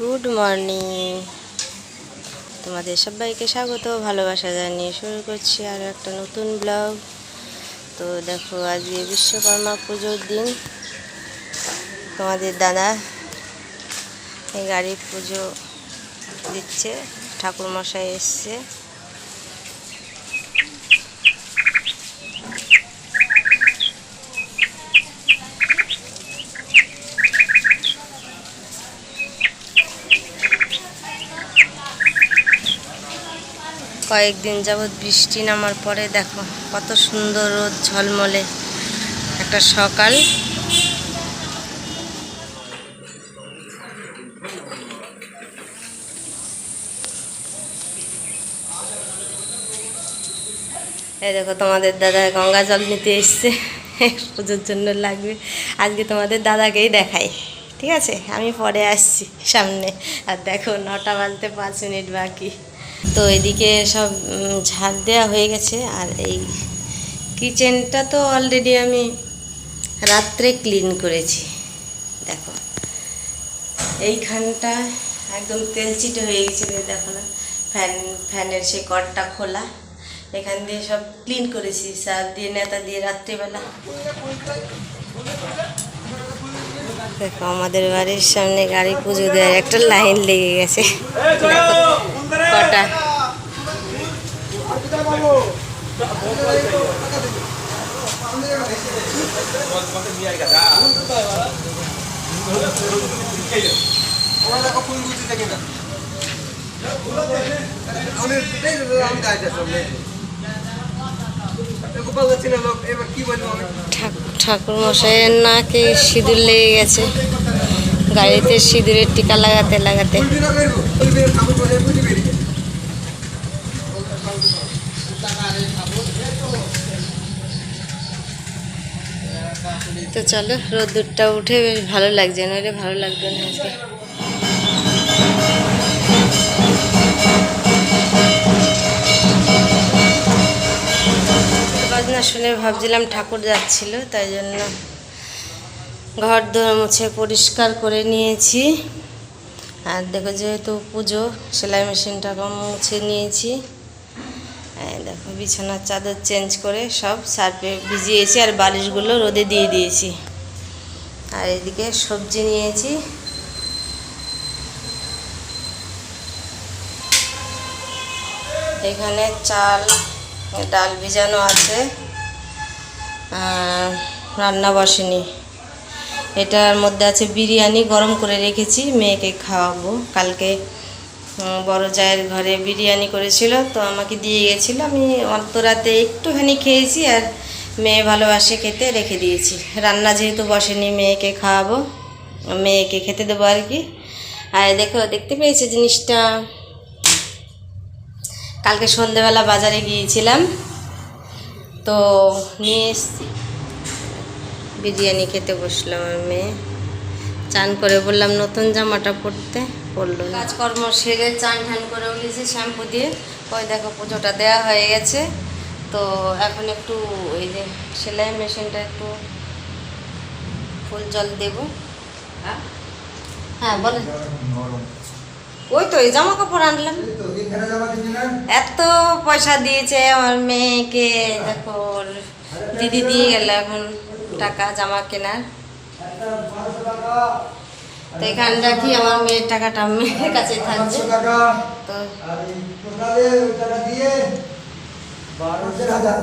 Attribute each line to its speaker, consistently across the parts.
Speaker 1: Good morning তোমাদের সবাইকে স্বাগত, ভালোবাসা জানিয়ে শুরু করছি আর একটা নতুন ব্লগ তো দেখো, আজকে বিশ্বকর্মা পুজোর দিন। তোমাদের দাদা এই গাড়ি পুজো দিচ্ছে, ঠাকুরমশাই এসছে। কয়েকদিন যাবৎ বৃষ্টি নামার পরে দেখো, কত সুন্দর রোদ ঝলমলে। একটা সকাল। এই দেখো, তোমাদের দাদা গঙ্গা জল নিতে এসছে। পুজোর জন্য লাগবে। আজকে তোমাদের দাদাকেই দেখাই। ঠিক আছে? আমি পরে আসছি সামনে। আর দেখো, নটা বাজতে পাঁচ মিনিট বাকি। তো এদিকে সব ঝাড় দেওয়া হয়ে গেছে আর এই কিচেনটা তো অলরেডি আমি রাত্রে ক্লিন করেছি। দেখো, এইখানটা একদম তেলচিটে হয়ে গেছিল দেখো না ফ্যান ফ্যানের সেই কর্ডটা খোলা। এখান দিয়ে সব ক্লিন করেছি, সার দিয়ে, নেতা দিয়ে রাত্রিবেলা। দেখো আমাদের বাড়ির সামনে গাড়ি পুজো দেওয়ার একটা লাইন লেগে গেছে। কটা ঠাকুর। মশাইয়ের নাকে সিঁদুর লেগে গেছে। গাড়িতে সিঁদুরের টিকা লাগাতে লাগাতে। তো চলো, রোদ্দুরটা উঠে বেশ ভালো লাগছে, নইলে ভালো লাগবে না আজকে। বাজনা শুনে ভাবছিলাম ঠাকুর যাচ্ছিল, তাই জন্য ঘর দোর মুছে পরিষ্কার করে নিয়েছি। আর দেখো যেহেতু পুজো, সেলাই মেশিনটাকে মুছে নিয়েছি। দেখো বিছানার চাদর চেঞ্জ করে সব সার্ফে ভিজিয়েছি আর বালিশগুলো রোদে দিয়ে দিয়েছি। আর এদিকে সবজি নিয়েছি। এখানে চাল, ডাল ভিজানো আছে। আর রান্না বসেনি। এটার মধ্যে আছে বিরিয়ানি গরম করে রেখেছি, মেয়েকে খাওয়াবো। কালকে বড় জায়ের ঘরে বিরিয়ানি করেছিল, তো আমাকে দিয়ে গেছিল। আমি অল্প রাতে একটুখানি খেয়েছি আর মেয়ে ভালোবাসে খেতে রেখে দিয়েছি। রান্না যেহেতু বসেনি, মেয়েকে খাওয়াবো। মেয়েকে খেতে দেবো আর কি। আর দেখো, দেখতে পেয়েছে জিনিসটা? কালকে সন্ধেবেলা বাজারে গিয়েছিলাম। তো নিয়ে এসছি বিরিয়ানি খেতে বসলাম আমি। চান করে বললাম নতুন জামাটা পরতে। পরলো কাজকর্ম সেরে চান ঠান করে উঠেছি শ্যাম্পু দিয়ে। ওই দেখো পুজোটা দেওয়া হয়ে গেছে। তো এখন একটু ওই যে সেলাই মেশিনটা একটু ফুল জল দেবো। হ্যাঁ? হ্যাঁ বলেন ওই তো এই জামা কাপড় আনলাম। এত পয়সা দিয়েছে আমার মেয়েকে দেখো দিদি দিয়ে গেল এখন টাকা জামা কেনার। তো এখানে রাখি আমার মেয়ের টাকাটা মেয়ের কাছে থাকছে। তো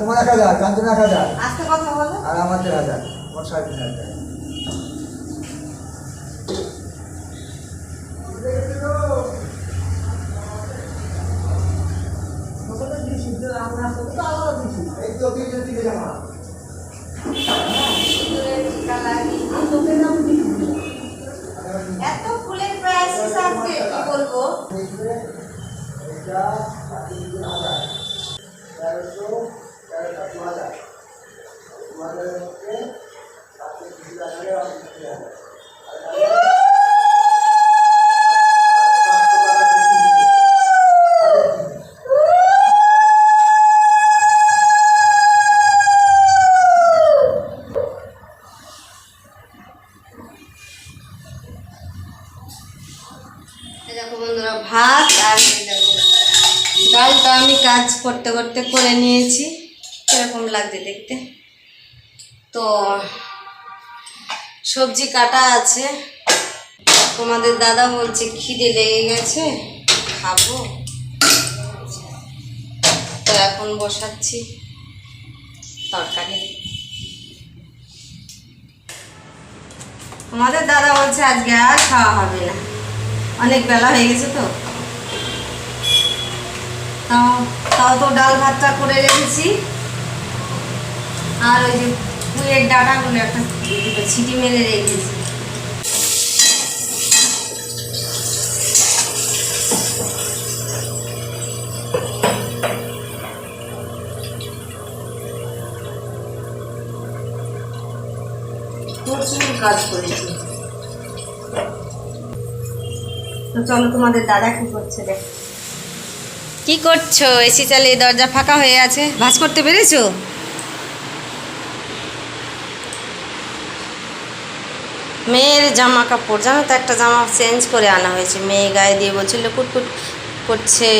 Speaker 2: তোমার এক হাজার কাঞ্চন এক আর হাজার সাড়ে তিন হাজার এই তো তিনটে তিনটে জামা
Speaker 1: এত ফুলের প্রাইস আজকে কি বলব
Speaker 2: এটা তিন হাজার তেরোশো তেরোশো দু হাজার দু হাজারের মধ্যে সাতশো তিরিশ হাজার আর তিরিশ হাজার
Speaker 1: এই দেখো বন্ধুরা ভাত আর এই দেখো ডালটা আমি কাজ করতে করতে করে নিয়েছি, কীরকম লাগছে দেখতে? তো, সবজি কাটা আছে। তোমাদের দাদা বলছে খিদে লেগে গেছে, খাব। তো এখন বসাচ্ছি তরকারি। আমাদের দাদা বলছে আজকে আর খাওয়া হবে না। অনেক বেলা হয়ে গেছে তো। তাও তাও তো ডাল ভাতটা করে রেখেছি। আর ওই যে পুয়ের ডাটাগুলো একটা ছিটি মেরে রেখেছি। কাজ করেছি। তো চলো তোমাদের দাদা কি করছে দেখ। কি করছ? এসি চালিয়ে দরজা ফাঁকা হয়ে আছে। ভাজ করতে পেরেছ? মেয়ের জামা কাপড় জানো তো একটা জামা চেঞ্জ করে আনা হয়েছে। মেয়ে গায়ে দিয়ে বলছিল, কুটকুট করছে।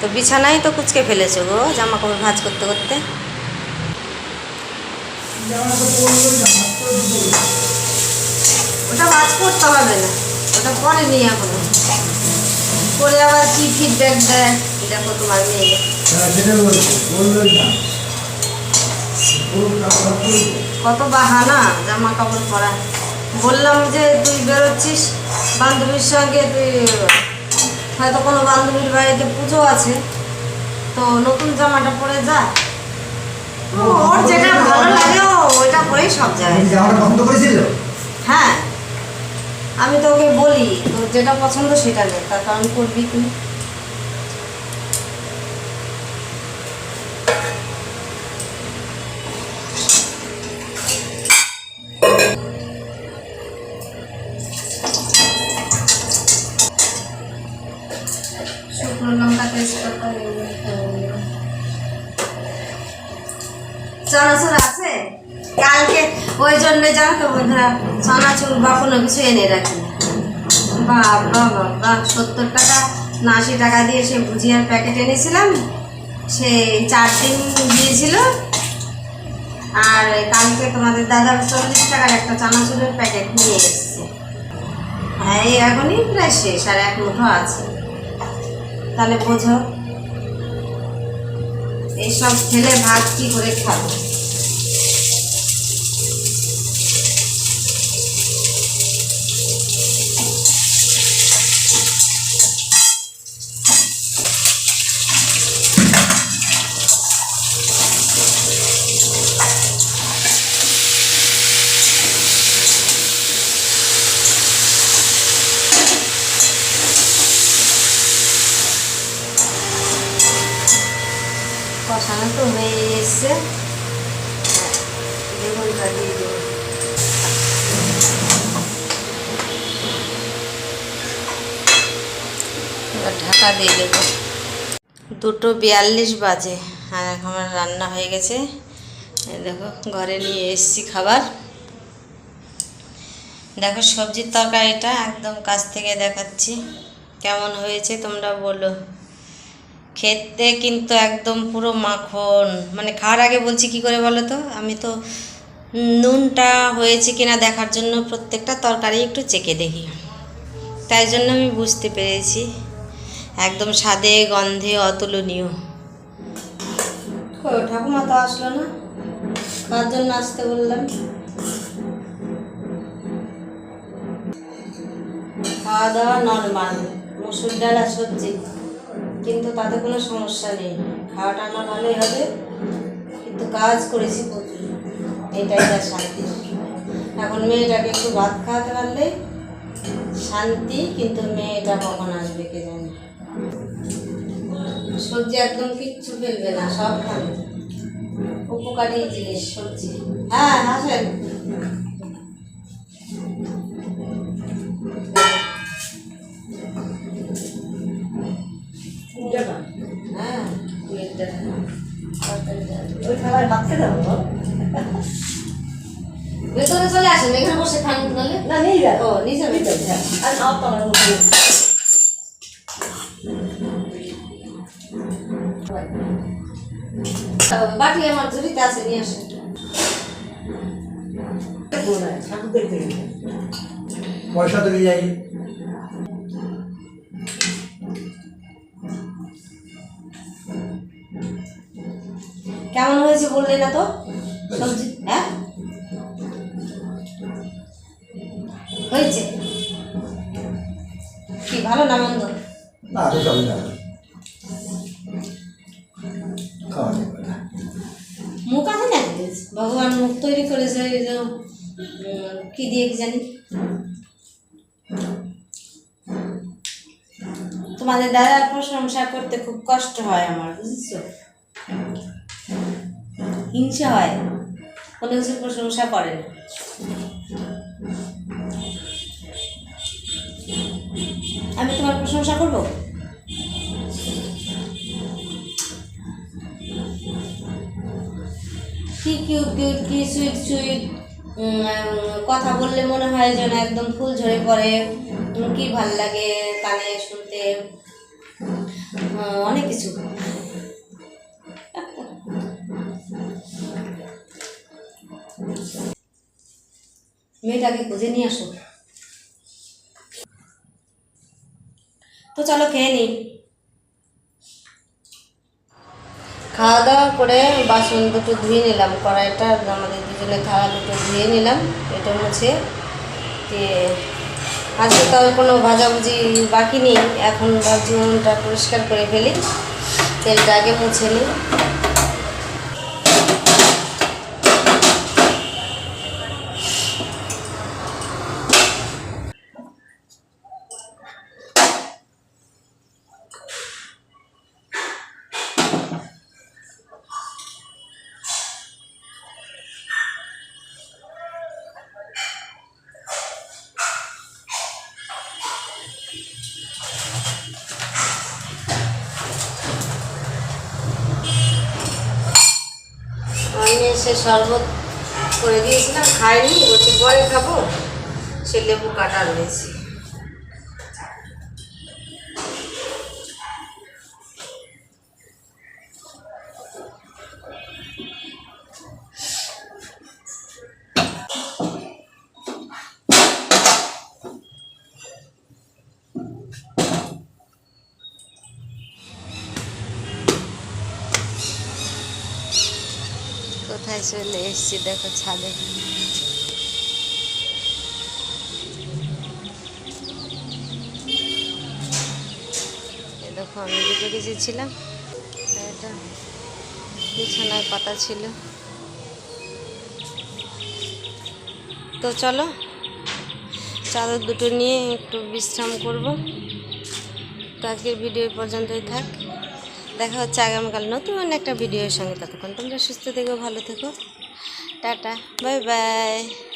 Speaker 1: তো বিছানায় তো কুচকে ফেলেছো গো জামা কাপড় ভাজ করতে করতে। ওটা ভাজ করতে হবে না, ওটা পরে নিয়ে এখনও করে আবার কি ফিডব্যাক দেয়? দেখো তোমার মেয়ে।
Speaker 2: হ্যাঁ না।
Speaker 1: কত বাহানা জামা কাপড় পরা। বললাম যে তুই বেরোচ্ছিস বান্ধবীর সঙ্গে তুই হয়তো কোনো বান্ধবীর বাড়িতে পুজো আছে তো নতুন জামাটা পরে যা। ওর যেটা ভালো লাগে ওইটা পরেই সব যায়।
Speaker 2: জামাটা বন্ধ করেছিল?
Speaker 1: হ্যাঁ। আমি তোকে বলি তোর যেটা পছন্দ সেটা নে তার কারণ করবি তুই। বন্ধুরা চানাচুর বা কোনো কিছু এনে রাখি। বাবা বাবা, সত্তর টাকা না আশি টাকা দিয়ে সে ভুজিয়ার প্যাকেট এনেছিলাম। সে চার দিন দিয়েছিল। আর কালকে তোমাদের দাদার চল্লিশ টাকার একটা চানাচুরের প্যাকেট নিয়ে এসছে। হ্যাঁ এই এখনই প্রায় শেষ, আর এক মুঠো আছে। তাহলে বোঝো, এইসব ফেলে ভাত কি করে খাব কষানো তো হয়ে এসছে এবার ঢাকা দিয়ে দেবো। দুটো বিয়াল্লিশ বাজে, আর এখন রান্না হয়ে গেছে। দেখো, ঘরে নিয়ে এসছি খাবার। দেখো, সবজির তরকারিটা একদম কাছ থেকে দেখাচ্ছি। কেমন হয়েছে তোমরা বলো। খেতে কিন্তু একদম পুরো মাখন। মানে খাওয়ার আগে বলছি কি করে বলো তো? আমি তো নুনটা হয়েছে কিনা দেখার জন্য প্রত্যেকটা তরকারি একটু চেকে দেখি। তাই জন্য আমি বুঝতে পেরেছি। একদম স্বাদে, গন্ধে অতুলনীয়। ঠাকুমা তো আসলো না? তার জন্য আসতে বললাম। খাওয়া দাওয়া নর্মাল মুসুর ডাল আর সবজি। কিন্তু তাতে কোনো সমস্যা নেই। খাওয়াটা না ভালোই হবে। কিন্তু কাজ করেছি প্রচুর। এটাই তার শান্তি। এখন মেয়েটাকে একটু ভাত খাওয়াতে পারলে শান্তি কিন্তু মেয়েটা কখন আসবে কে জানে? সবজি একদম কিচ্ছু ফেলবে না সব খাবে। উপকারী জিনিস সবজি। হ্যাঁ আসেন। হ্যাঁ
Speaker 2: ওই খাবার ভাত খেতে হবে বল?
Speaker 1: ভেতরে চলে আসেন এখানে বসে খান তাহলে
Speaker 3: না নিয়ে যা
Speaker 1: ও
Speaker 3: নিয়ে আর নাও তো আমার
Speaker 1: বাকি আমার আছে নিয়ে আসেন
Speaker 2: পয়সা যাই
Speaker 1: কেমন হয়েছে বললে না তো? সবজি হ্যাঁ? হয়েছে। কি ভালো না মন্দ?
Speaker 2: না না।
Speaker 1: মুখ আছে না ভগবান মুখ তৈরি করেছে কি দিয়ে কি জানি? তোমাদের দাদার প্রশংসা করতে খুব কষ্ট হয় আমার বুঝেছ? হিংসা হয়। কোনো কিছু প্রশংসা করে না আমি তোমার প্রশংসা করব? কি কিউট কিউট কি সুইট সুইট কথা বললে মনে হয় যেন একদম ফুল ঝরে পড়ে। কি ভালো লাগে কানে শুনতে। অনেক কিছু। মেয়েটাকে খুঁজে নিয়ে আসো। তো চলো খেয়ে নিই খাওয়া দাওয়া করে বাসন দুটো ধুয়ে নিলাম, কড়াইটা আমাদের দুজনে থালা দুটো ধুয়ে নিলাম, এটা দিয়ে আজকে তো কোনো ভাজাভুজি বাকি নেই, এখন ভাবছি উনুনটা পরিষ্কার করে ফেলি, তেলটা আগে মুছে নিই। এসে শরবত করে দিয়েছিলাম খাইনি বলছি পরে খাব। সে লেবু কাটা রয়েছে। চলে এসছি, দেখো ছাদে। দেখো, আমি দুটো গেছিলাম এটা বিছানায় পাতা ছিল। তো চলো, চাদর দুটো নিয়ে একটু বিশ্রাম করব। তো ভিডিও পর্যন্তই থাক। দেখা হচ্ছে আগামীকাল নতুন একটা ভিডিওর সঙ্গে। ততক্ষণ তোমরা সুস্থ থেকো, ভালো থেকো। Tata, bye bye.